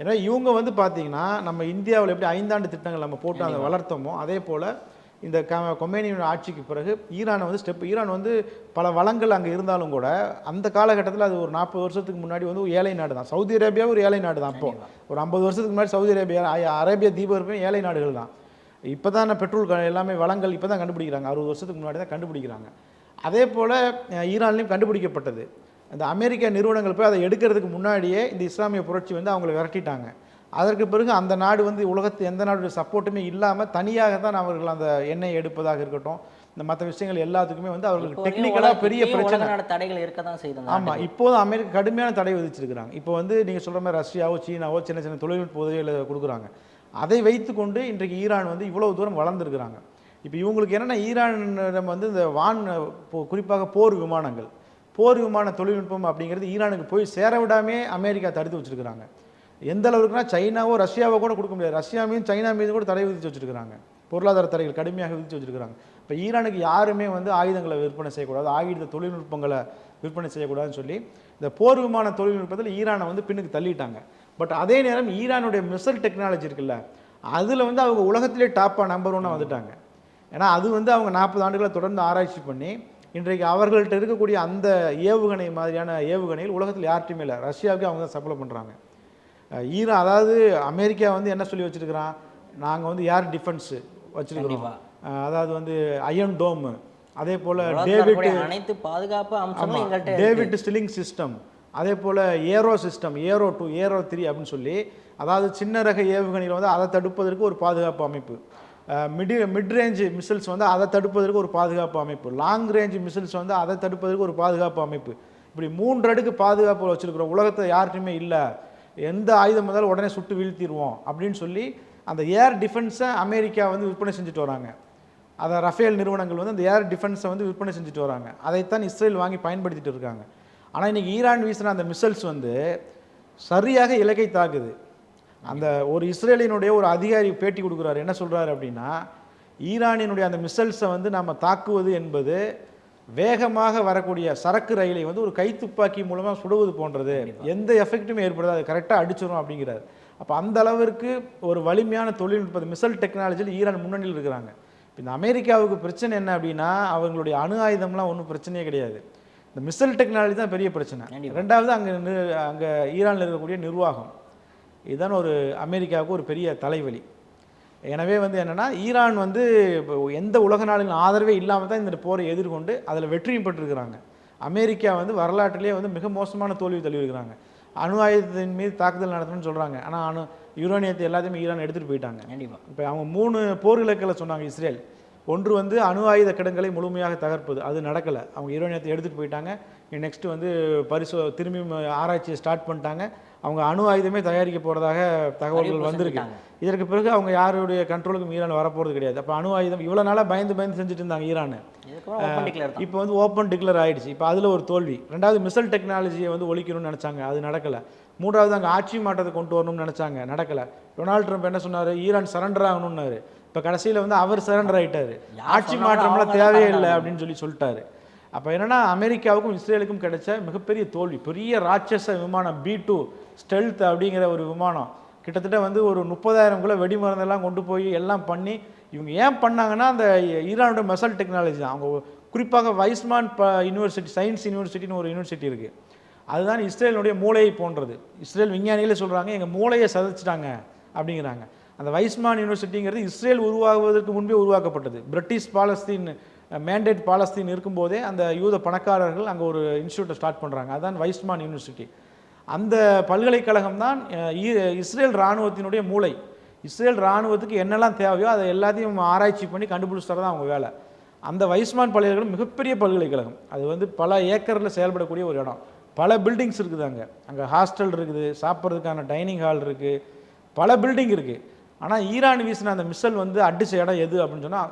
ஏன்னா இவங்க வந்து பார்த்தீங்கன்னா நம்ம இந்தியாவில் எப்படி ஐந்தாண்டு திட்டங்கள் நம்ம போட்டு அதை வளர்த்தோமோ அதே போல் இந்த க கொமேனியோட ஆட்சிக்கு பிறகு ஈரானை வந்து ஸ்டெப் ஈரான் வந்து பல வளங்கள் அங்கே இருந்தாலும் கூட அந்த காலகட்டத்தில் அது ஒரு நாற்பது வருஷத்துக்கு முன்னாடி வந்து ஒரு ஏழை நாடு தான். சவுதி அரேபியா ஒரு ஏழை நாடு தான் அப்போ ஒரு ஐம்பது வருஷத்துக்கு முன்னாடி சவுதி அரேபியா அரேபியா தீபகற்பம் ஏழை நாடுகள் தான். இப்போ தான் பெட்ரோல் எல்லாமே வளங்கள் இப்போ தான் கண்டுபிடிக்கிறாங்க. அறுபது வருஷத்துக்கு முன்னாடி தான் கண்டுபிடிக்கிறாங்க. அதே போல் ஈரான்லேயும் கண்டுபிடிக்கப்பட்டது. அந்த அமெரிக்க நிறுவனங்கள் போய் அதை எடுக்கிறதுக்கு முன்னாடியே இந்த இஸ்லாமிய புரட்சி வந்து அவங்களை விரட்டிட்டாங்க. அதற்கு பிறகு அந்த நாடு வந்து உலகத்து எந்த நாடுடைய சப்போர்ட்டுமே இல்லாமல் தனியாக தான் அவர்கள் அந்த எண்ணெய் எடுப்பதாக இருக்கட்டும் இந்த மற்ற விஷயங்கள் எல்லாத்துக்குமே வந்து அவர்களுக்கு டெக்னிக்கலாக பெரிய பிரச்சனை. தடைகள் இருக்க தான் செய்யுது ஆமாம் இப்போது அமெரிக்கா கடுமையான தடை விதிச்சிருக்கிறாங்க. இப்போ வந்து நீங்கள் சொல்கிற மாதிரி ரஷ்யாவோ சீனாவோ சின்ன சின்ன தொழில்நுட்ப உதவிகளை கொடுக்குறாங்க. அதை வைத்துக்கொண்டு இன்றைக்கு ஈரான் வந்து இவ்வளவு தூரம் வளர்ந்துருக்குறாங்க. இப்போ இவங்களுக்கு என்னென்னா ஈரானிடம் வந்து இந்த வான் போ- குறிப்பாக போர் விமானங்கள் போர் விமான தொழில்நுட்பம் அப்படிங்கிறது ஈரானுக்கு போய் சேர விடாமே அமெரிக்கா தடுத்து வச்சுருக்குறாங்க. எந்த அளவுக்குனா சைனாவோ ரஷ்யாவோ கூட கொடுக்க முடியாது. ரஷ்யா மீது சைனா மீது கூட தடை விதித்து வச்சுருக்கிறாங்க. பொருளாதார தடைகள் கடுமையாக விதித்து வச்சுருக்கிறாங்க. இப்போ ஈரானுக்கு யாருமே வந்து ஆயுதங்களை விற்பனை செய்யக்கூடாது ஆயுத தொழில்நுட்பங்களை விற்பனை செய்யக்கூடாதுன்னு சொல்லி இந்த போர் விமான தொழில்நுட்பத்தில் ஈரானை வந்து பின்னுக்கு தள்ளிட்டாங்க. பட் அதே நேரம் ஈரானுடைய மிசைல் டெக்னாலஜி இருக்குல்ல அதில் வந்து அவங்க உலகத்திலே டாப்பாக நம்பர் ஒன்னாக வந்துட்டாங்க. ஏன்னா அது வந்து அவங்க நாற்பது ஆண்டுகளை தொடர்ந்து ஆராய்ச்சி பண்ணி இன்றைக்கு அவர்கள்ட்ட இருக்கக்கூடிய அந்த ஏவுகணை மாதிரியான ஏவுகணைகள் உலகத்தில் யார்ட்டையுமே இல்லை. ரஷ்யாவுக்கு அவங்க தான் சப்ளை பண்ணுறாங்க ஈரான் அதாவது அமெரிக்கா வந்து என்ன சொல்லி வச்சிருக்கிறான்? நாங்கள் வந்து ஏர் டிஃபென்ஸு வச்சிருக்கிறோம். அதாவது வந்து அயன் டோம். அதே போல் டேவிட் அனைத்து பாதுகாப்பு. David sling system. அதே போல் Arrow system Arrow two Arrow three அப்படின்னு சொல்லி அதாவது சின்ன ரக ஏவுகணையில் வந்து அதை தடுப்பதற்கு ஒரு பாதுகாப்பு அமைப்பு. மிடி மிட் மிசில்ஸ் வந்து அதை தடுப்பதற்கு ஒரு பாதுகாப்பு அமைப்பு. லாங் ரேஞ்ச் மிசில்ஸ் வந்து அதை தடுப்பதற்கு ஒரு பாதுகாப்பு அமைப்பு. இப்படி மூன்று அடுக்கு பாதுகாப்பு வச்சுருக்கிறோம். உலகத்தில் யார்கிட்டையுமே இல்லை. எந்த ஆயுதம் வந்தாலும் உடனே சுட்டு வீழ்த்திடுவோம் அப்படின்னு சொல்லி அந்த ஏர் டிஃபென்ஸை அமெரிக்கா வந்து விற்பனை செஞ்சுட்டு வராங்க. அதை ரஃபேல் நிறுவனங்கள் வந்து அந்த ஏர் டிஃபென்ஸை வந்து விற்பனை செஞ்சுட்டு வராங்க. அதைத்தான் இஸ்ரேல் வாங்கி பயன்படுத்திட்டு இருக்காங்க. ஆனால் இன்னைக்கு ஈரான் வீசின அந்த மிசைல்ஸ் வந்து சரியாக இலக்கை தாக்குது. அந்த ஒரு இஸ்ரேலினுடைய ஒரு அதிகாரி பேட்டி கொடுக்குறாரு. என்ன சொல்றாரு அப்படின்னா ஈரானினுடைய அந்த மிசைல்ஸை வந்து நம்ம தாக்குவது என்பது வேகமாக வரக்கூடிய சரக்கு ரயிலை வந்து ஒரு கைத்துப்பாக்கி மூலமாக சுடுவது போன்றது. எந்த எஃபெக்ட்டுமே ஏற்படாது. அது கரெக்டாக அடிச்சிடும் அப்படிங்கிறாரு. அப்போ அந்த அளவிற்கு ஒரு வலிமையான தொழில்நுட்ப மிசைல் டெக்னாலஜியில் ஈரான் முன்னணியில் இருக்கிறாங்க. இப்ப இந்த அமெரிக்காவுக்கு பிரச்சனை என்ன அப்படின்னா அவங்களுடைய அணு ஆயுதம்லாம் ஒன்றும் பிரச்சனையே கிடையாது. இந்த மிசைல் டெக்னாலஜி தான் பெரிய பிரச்சனை. ரெண்டாவது அங்கே அங்கே ஈரானில் இருக்கக்கூடிய நிர்வாகம். இதுதான் ஒரு அமெரிக்காவுக்கு ஒரு பெரிய தலைவலி. எனவே வந்து என்னன்னா ஈரான் வந்து இப்போ எந்த உலக நாடுகளின் ஆதரவே இல்லாமல் தான் இந்த போரை எதிர்கொண்டு அதில் வெற்றியும் பெற்றிருக்கிறாங்க. அமெரிக்கா வந்து வரலாற்றிலே வந்து மிக மோசமான தோல்வி தழுவிருக்கிறாங்க அணு ஆயுதத்தின் மீது தாக்குதல் நடத்தணும்னு சொல்கிறாங்க ஆனால் அணு யுரேனியத்தை எல்லாத்தையுமே ஈரான் எடுத்துகிட்டு போயிட்டாங்க. இப்போ அவங்க மூணு போர் இலக்குகளை சொன்னாங்க இஸ்ரேல். ஒன்று வந்து அணு ஆயுத கிடங்களை முழுமையாக தகர்ப்பது. அது நடக்கலை. அவங்க யுரேனியத்தை எடுத்துகிட்டு போயிட்டாங்க. நெக்ஸ்ட் வந்து பரிசோ திரும்பியும் ஆராய்ச்சியை ஸ்டார்ட் பண்ணிட்டாங்க. அவங்க அணு ஆயுதமே தயாரிக்க போகிறதாக தகவல்கள் வந்திருக்கு. இதற்கு பிறகு அவங்க யாருடைய கண்ட்ரோலுக்கும் ஈரான் வரப்போகிறது கிடையாது. அப்போ அணு ஆயுதம் இவ்வளோ நாளாக பயந்து பயந்து செஞ்சுட்டு இருந்தாங்க ஈரான். இப்போ வந்து ஓப்பன் டிக்ளேர் ஆயிடுச்சு. இப்போ அதில் ஒரு தோல்வி. ரெண்டாவது மிசைல் டெக்னாலஜியை வந்து ஒழிக்கணும்னு நினச்சாங்க. அது நடக்கலை. மூன்றாவது அங்கே ஆட்சி மாற்றத்தை கொண்டு வரணும்னு நினச்சாங்க. நடக்கலை. டொனால்ட் ட்ரம்ப் என்ன சொன்னார்? ஈரான் சரண்டர் ஆகணும்னாரு. இப்போ கடைசியில் வந்து அவர் சரண்டர் ஆயிட்டாரு. யார் ஆட்சி மாற்றம்லாம் தேவையே இல்லை. அப்படின்னு சொல்லி சொல்லிட்டாரு. அப்போ என்னன்னா அமெரிக்காவுக்கும் இஸ்ரேலுக்கும் கிடைச்ச மிகப்பெரிய தோல்வி பெரிய ராட்சச விமானம் பி டூ ஸ்டெல்த் அப்படிங்கிற ஒரு விமானம். கிட்டத்தட்ட வந்து ஒரு முப்பதாயிரம் கிலோ வெடி மருந்தெல்லாம் கொண்டு போய் எல்லாம் பண்ணி இவங்க ஏன் பண்ணாங்கன்னா அந்த ஈரானோட மெசல் டெக்னாலஜி தான். அவங்க குறிப்பாக வைஸ்மான் ப யூனிவர்சிட்டி சயின்ஸ் யூனிவர்சிட்டின்னு ஒரு யூனிவர்சிட்டி இருக்குது அதுதான் இஸ்ரேலினுடைய மூளையை போன்றது. இஸ்ரேல் விஞ்ஞானிகளே சொல்கிறாங்க எங்கள் மூளையை சதைச்சிட்டாங்க அப்படிங்கிறாங்க. அந்த வைஸ்மான் யூனிவர்சிட்டிங்கிறது இஸ்ரேல் உருவாகுவதற்கு முன்பே உருவாக்கப்பட்டது. பிரிட்டிஷ் பாலஸ்தீன் மேண்டேட் பாலஸ்தீன் இருக்கும்போதே அந்த யூத பணக்காரர்கள் அங்கே ஒரு இன்ஸ்டியூட்டை ஸ்டார்ட் பண்ணுறாங்க அதுதான் வைஸ்மான் யூனிவர்சிட்டி. அந்த பல்கலைக்கழகம் தான் இஸ்ரேல் இராணுவத்தினுடைய மூளை. இஸ்ரேல் இராணுவத்துக்கு என்னெல்லாம் தேவையோ அதை எல்லாத்தையும் ஆராய்ச்சி பண்ணி கண்டுபிடிச்சு தான் அவங்க வேலை. அந்த வைஸ்மான் பல்கலைக்கழகம் மிகப்பெரிய பல்கலைக்கழகம். அது வந்து பல ஏக்கரில் செயல்படக்கூடிய ஒரு இடம். பல பில்டிங்ஸ் இருக்குது அங்கே. அங்கே ஹாஸ்டல் இருக்குது சாப்பிட்றதுக்கான டைனிங் ஹால் இருக்குது பல பில்டிங் இருக்குது ஆனால் ஈரான் வீசின அந்த மிசல் வந்து அடிச்ச இடம் எது அப்படின்னு சொன்னால்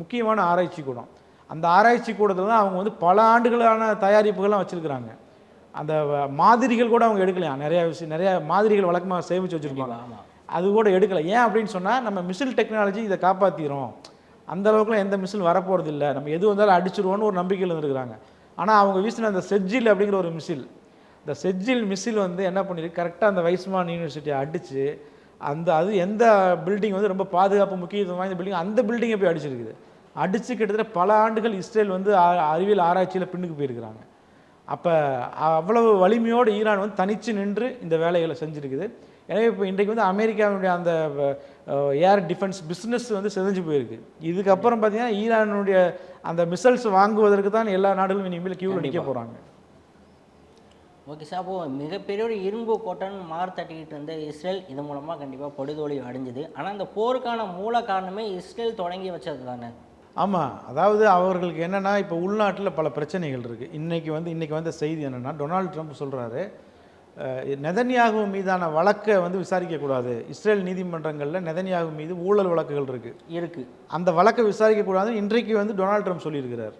முக்கியமான ஆராய்ச்சி கூடம். அந்த ஆராய்ச்சி கூடத்தில் தான் அவங்க வந்து பல ஆண்டுகளான தயாரிப்புகள்லாம் வச்சுருக்கிறாங்க. அந்த மாதிரிகள் கூட அவங்க எடுக்கலையாம் நிறையா விஷயம் நிறையா மாதிரிகள் வழக்கமாக சேமித்து வச்சுருப்பாங்க. அது கூட எடுக்கலை. ஏன் அப்படின்னு சொன்னால் நம்ம மிசில் டெக்னாலஜி இதை காப்பாற்றிடும் அந்த அளவுக்குலாம் எந்த மிசில் வரப்போகிறது இல்லை. நம்ம எது வந்தாலும் அடிச்சிருவோன்னு ஒரு நம்பிக்கையில் இருந்திருக்கிறாங்க. ஆனால் அவங்க வீசின அந்த செஜ்ஜில் அப்படிங்கிற ஒரு மிசில் இந்த செஜ்ஜில் மிசில் வந்து என்ன பண்ணிருக்கு கரெக்டாக அந்த வைஸ்மான் யூனிவர்சிட்டியை அடித்து அந்த அது எந்த பில்டிங் வந்து ரொம்ப பாதுகாப்பு முக்கியத்துவம் வாய்ந்த பில்டிங் அந்த பில்டிங்கை போய் அடிச்சிருக்குது. அடித்து கிட்டத்தட்ட பல ஆண்டுகள் இஸ்ரேல் வந்து அறிவியல் ஆராய்ச்சியில் பின்னுக்கு போயிருக்கிறாங்க. அப்போ அவ்வளவு வலிமையோடு ஈரான் வந்து தனித்து நின்று இந்த வேலைகளை செஞ்சுருக்குது. எனவே இப்போ இன்றைக்கு வந்து அமெரிக்காவுடைய அந்த ஏர் டிஃபென்ஸ் பிஸ்னஸ் வந்து செதஞ்சு போயிருக்கு. இதுக்கப்புறம் பார்த்தீங்கன்னா ஈரானுடைய அந்த மிசைல்ஸ் வாங்குவதற்கு தான் எல்லா நாடுகளும் இனிமேல் கியூவில் நிற்க போகிறாங்க ஓகே சார் அப்போ மிகப்பெரிய ஒரு இரும்பு கோட்டன் மார் தட்டிக்கிட்டு இருந்த இஸ்ரேல் இது மூலமாக கண்டிப்பாக படுதோல்வி அடைஞ்சுது. ஆனால் இந்த போருக்கான மூல காரணமே இஸ்ரேல் தொடங்கி வச்சது தானே? ஆமாம் அதாவது அவர்களுக்கு என்னென்னா இப்போ உள்நாட்டில் பல பிரச்சனைகள் இருக்குது இன்றைக்கி வந்து இன்றைக்கி வந்த செய்தி என்னென்னா டொனால்ட் ட்ரம்ப் சொல்கிறாரு நெதன்யாகு மீதான வழக்கை வந்து விசாரிக்கக்கூடாது இஸ்ரேல் நீதிமன்றங்களில் நெதன்யாகு மீது ஊழல் வழக்குகள் இருக்குது இருக்கு. அந்த வழக்கை விசாரிக்கக்கூடாதுன்னு இன்றைக்கு வந்து டொனால்ட் ட்ரம்ப் சொல்லியிருக்கிறார்.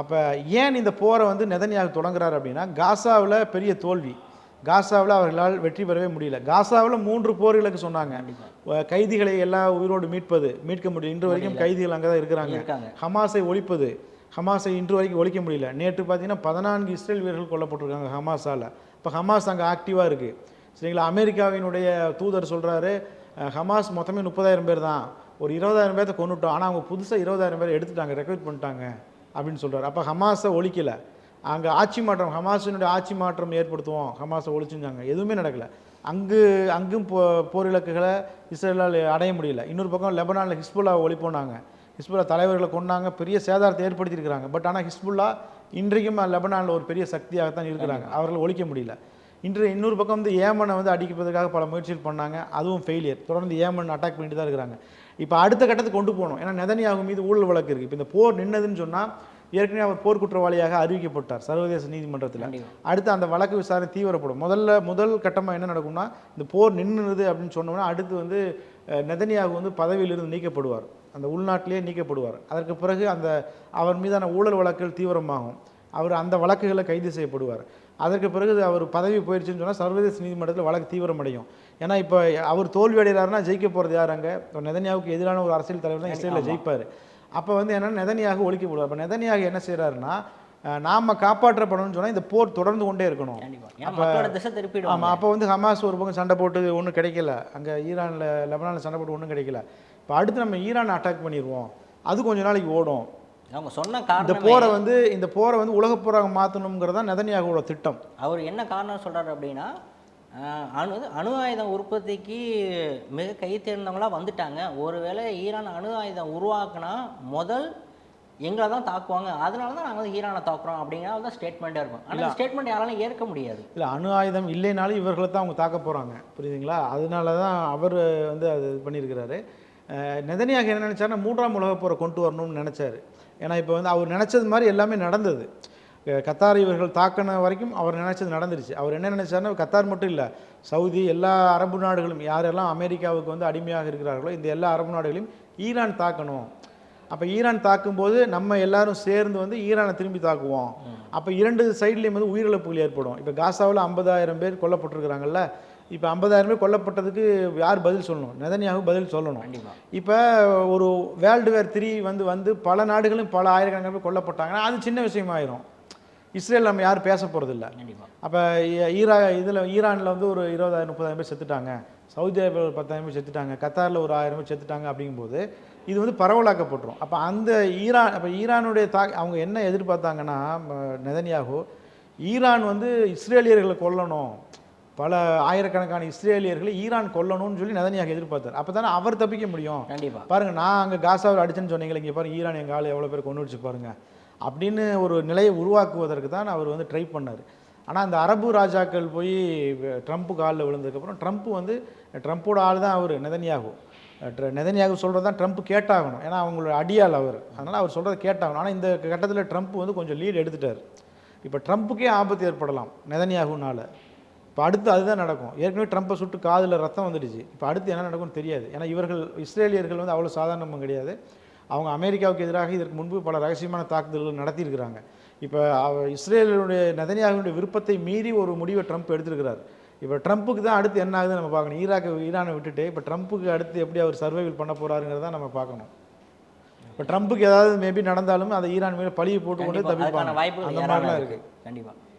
அப்போ ஏன் இந்த போரை வந்து நெதன்யாகு தொடங்குறாரு அப்படின்னா காசாவில் பெரிய தோல்வி. காசாவில் அவர்களால் வெற்றி பெறவே முடியல. காசாவில் மூன்று போர் இலக்கு சொன்னாங்க கைதிகளை எல்லாம் உயிரோடு மீட்பது மீட்க முடியும் இன்று வரைக்கும் கைதிகள் அங்கே தான் இருக்கிறாங்க ஹமாஸை ஒழிப்பது. ஹமாஸை இன்று வரைக்கும் ஒழிக்க முடியல. நேற்று பார்த்தீங்கன்னா பதினான்கு இஸ்ரேல் வீரர்கள் கொல்லப்பட்டிருக்காங்க ஹமாஸால். இப்போ ஹமாஸ் அங்கே ஆக்டிவாக இருக்குது சரிங்களா? அமெரிக்காவினுடைய தூதர் சொல்கிறாரு ஹமாஸ் மொத்தமே முப்பதாயிரம் பேர் தான். ஒரு இருபதாயிரம் பேர்த்த கொண்டுட்டோம் ஆனால் அவங்க புதுசாக இருபதாயிரம் பேர் எடுத்துட்டாங்க ரெக்ரூட் பண்ணிட்டாங்க. அப்படின்னு சொல்கிறார் அப்போ ஹமாஸை ஒழிக்கலை. அங்கே ஆட்சி மாற்றம் ஹமாஸினுடைய ஆட்சி மாற்றம் ஏற்படுத்துவோம். ஹமாஸை ஒழிச்சுருந்தாங்க எதுவுமே நடக்கலை. அங்கு அங்கும் போ போர் இலக்குகளை இஸ்ரேலால் அடைய முடியல. இன்னொரு பக்கம் லெபனானில் ஹிஸ்புல்லா ஒழிப்போனாங்க ஹிஸ்புல்லா தலைவர்களை கொண்டாங்க பெரிய சேதாரத்தை ஏற்படுத்தியிருக்கிறாங்க. பட் ஆனால் ஹிஸ்புல்லா இன்றைக்கும் லெபனானில் ஒரு பெரிய சக்தியாகத்தான் இருக்கிறாங்க. அவர்கள் ஒழிக்க முடியல. இன்று இன்னொரு பக்கம் வந்து ஏமனை வந்து அடிப்பதற்காக பல முயற்சிகள் பண்ணாங்க. அதுவும் ஃபெயிலியர் தொடர்ந்து ஏமன் அட்டாக் பண்ணிட்டு தான் இருக்கிறாங்க. இப்போ அடுத்த கட்டத்துக்கு கொண்டு போகணும். ஏன்னா நெதனியாகு மீது ஊழல் வழக்கு இருக்குது இப்போ இந்த போர் நின்னதுன்னு சொன்னால் ஏற்கனவே அவர் போர் குற்றவாளியாக அறிவிக்கப்பட்டார் சர்வதேச நீதிமன்றத்தில். அடுத்து அந்த வழக்கு விசாரணை தீவிரப்படும். முதல்ல முதல் கட்டமாக என்ன நடக்கும்னா இந்த போர் நின்றுது அப்படின்னு சொன்னோம்னா அடுத்து வந்து நெதனியாகு வந்து பதவியிலிருந்து நீக்கப்படுவார். அந்த உள்நாட்டிலேயே நீக்கப்படுவார். அதற்கு பிறகு அந்த அவர் மீதான ஊழல் வழக்குகள் தீவிரமாகும். அவர் அந்த வழக்குகளை கைது செய்யப்படுவார். அதற்கு பிறகு அவர் பதவி போயிடுச்சுன்னு சொன்னால் சர்வதேச நீதிமன்றத்தில் வழக்கு தீவிரமடையும். ஏன்னா இப்போ அவர் தோல்வி அடைகிறாருன்னா ஜெயிக்க போகிறது யார் அங்கே? இப்போ நெதன்யாவுக்கு எதிரான ஒரு அரசியல் தலைவர் தான் இஸ்ரேலில் ஜெயிப்பார். அப்போ வந்து என்னன்னா நெதனியாக ஒழிக்கப்படுவார் அப்போ நெதனியாக என்ன செய்கிறாருன்னா நாம் காப்பாற்றப்படணும்னு சொன்னால் இந்த போர் தொடர்ந்து கொண்டே இருக்கணும். திருப்பிடுவாங்க. ஆமாம் அப்போ வந்து ஹமாஸ் ஒரு பக்கம் சண்டை போட்டு ஒன்றும் கிடைக்கல. அங்கே ஈரானில் லெபனானில் சண்டை போட்டு ஒன்றும் கிடைக்கல. இப்போ அடுத்து நம்ம ஈரான் அட்டாக் பண்ணிடுவோம் அது கொஞ்ச நாளைக்கு ஓடும். அவங்க சொன்ன இந்த காரணம் போரை வந்து இந்த போரை வந்து உலகப் போராக மாற்றணுங்கிறது தான் நெதன்யாகுவோட திட்டம். அவர் என்ன காரணம் சொல்றாரு அப்படின்னா அணு அணு ஆயுதம் உற்பத்திக்கு மிக கை தேர்ந்தவங்களா வந்துட்டாங்க. ஒருவேளை ஈரான் அணு ஆயுதம் உருவாக்குனா முதல் எங்களை தான் தாக்குவாங்க. அதனால தான் நாங்கள் வந்து ஈரானை தாக்குறோம் அப்படிங்கிற தான் ஸ்டேட்மெண்ட்டாக இருக்கும். ஆனால் ஸ்டேட்மெண்ட் யாராலும் ஏற்க முடியாது. இல்லை அணு ஆயுதம் இல்லைனாலும் இவர்களை தான் அவங்க தாக்க போகிறாங்க புரியுதுங்களா? அதனால தான் அவர் வந்து அது இது பண்ணியிருக்கிறாரு நெதனியாக என்ன நினச்சாருன்னா மூன்றாம் உலகப் போரை கொண்டு வரணும்னு நினச்சாரு. ஏன்னா இப்போ வந்து அவர் நினச்சது மாதிரி எல்லாமே நடந்தது. கத்தார் இவர்கள் தாக்கின வரைக்கும் அவர் நினச்சது நடந்துருச்சு. அவர் என்ன நினச்சாருன்னா கத்தார் மட்டும் இல்லை சவுதி எல்லா அரபு நாடுகளும் யாரெல்லாம் அமெரிக்காவுக்கு வந்து அடிமையாக இருக்கிறார்களோ இந்த எல்லா அரபு நாடுகளையும் ஈரான் தாக்கணும். அப்போ ஈரான் தாக்கும்போது நம்ம எல்லாரும் சேர்ந்து வந்து ஈரானை திரும்பி தாக்குவோம். அப்போ இரண்டு சைட்லேயும் வந்து உயிரிழப்புகள் ஏற்படும். இப்போ காசாவில் ஐம்பதாயிரம் பேர் கொல்லப்பட்டிருக்கிறாங்கல்ல இப்போ ஐம்பதாயிரம் பேர் கொல்லப்பட்டதுக்கு யார் பதில் சொல்லணும்? நெதன்யாகு பதில் சொல்லணும். இப்போ ஒரு வேர்ல்டு வேர் த்ரீ வந்து வந்து பல நாடுகளும் பல ஆயிரக்கணக்கான பேர் கொல்லப்பட்டாங்கன்னா அது சின்ன விஷயமாயிரும். இஸ்ரேல் நம்ம யாரும் பேச போகிறதில்ல அப்போ ஈரா இதில் ஈரானில் வந்து ஒரு இருபதாயிரம் முப்பதாயிரம் பேர் செத்துட்டாங்க. சவுதி அரேபியாவில் ஒரு பத்தாயிரம் பேர் செத்துட்டாங்க. கத்தாரில் ஒரு ஆயிரம் பேர் செத்துட்டாங்க அப்படிங்கும்போது இது வந்து பரவலாக்கப்பட்டுரும். அப்போ அந்த ஈரான் அப்போ ஈரானுடைய தா அவங்க என்ன எதிர்பார்த்தாங்கன்னா நெதன்யாகு ஈரான் வந்து இஸ்ரேலியர்களை கொல்லணும். பல ஆயிரக்கணக்கான இஸ்ரேலியர்களை ஈரான் கொல்லணும்னு சொல்லி நெதன்யாகு எதிர்பார்த்தார். அப்போ தானே அவர் தப்பிக்க முடியும். கண்டிப்பா. பாருங்க நான் அங்கே காசாவில் அடிச்சேன்னு சொன்னீங்களே இங்கே பாருங்க ஈரான் எங்கள் ஆள் எவ்வளோ பேர் கொண்டு வச்சு பாருங்க. அப்படின்னு ஒரு நிலையை உருவாக்குவதற்கு தான் அவர் வந்து ட்ரை பண்ணார். ஆனால் அந்த அரபு ராஜாக்கள் போய் ட்ரம்ப்பு காலில் விழுந்ததுக்கப்புறம் ட்ரம்ப் வந்து ட்ரம்ப்போட ஆள் தான் அவர் நெதன்யாகு. நெதன்யாகு சொல்கிறது தான் ட்ரம்ப் கேட்டாகணும். ஏன்னா அவங்களோட அடியாள் அவர். அதனால் அவர் சொல்கிறத கேட்டாகணும். ஆனால் இந்த கட்டத்தில் ட்ரம்ப் வந்து கொஞ்சம் லீடு எடுத்துட்டார். இப்போ ட்ரம்ப்புக்கே ஆபத்து ஏற்படலாம் நெதன்யாகுனால. இப்போ அடுத்து அதுதான் நடக்கும். ஏற்கனவே ட்ரம்ப்பை சுட்டு காதில் ரத்தம் வந்துடுச்சு. இப்போ அடுத்து என்ன நடக்கும்னு தெரியாது. ஏன்னா இவர்கள் இஸ்ரேலியர்கள் வந்து அவ்வளோ சாதாரணமும் கிடையாது. அவங்க அமெரிக்காவுக்கு எதிராக இதற்கு முன்பு பல ரகசியமான தாக்குதல்கள் நடத்தியிருக்கிறாங்க. இப்போ இஸ்ரேலுடைய நெதன்யாகுனுடைய விருப்பத்தை மீறி ஒரு முடிவை ட்ரம்ப் எடுத்திருக்கிறார். இப்போ ட்ரம்ப்புக்கு தான் அடுத்து என்ன ஆகுதுன்னு நம்ம பார்க்கணும். ஈராக்கை ஈரானை விட்டுட்டு இப்போ ட்ரம்ப்புக்கு அடுத்து எப்படி அவர் சர்வைவல் பண்ண போகிறாருங்கிறத நம்ம பார்க்கணும். இப்போ ட்ரம்ப்புக்கு ஏதாவது மேபி நடந்தாலும் அதை ஈரான் மேலே பழியை போட்டுக்கொண்டு வாய்ப்புகள் அந்த மாதிரிலாம் இருக்கு. இருக்குது கண்டிப்பாக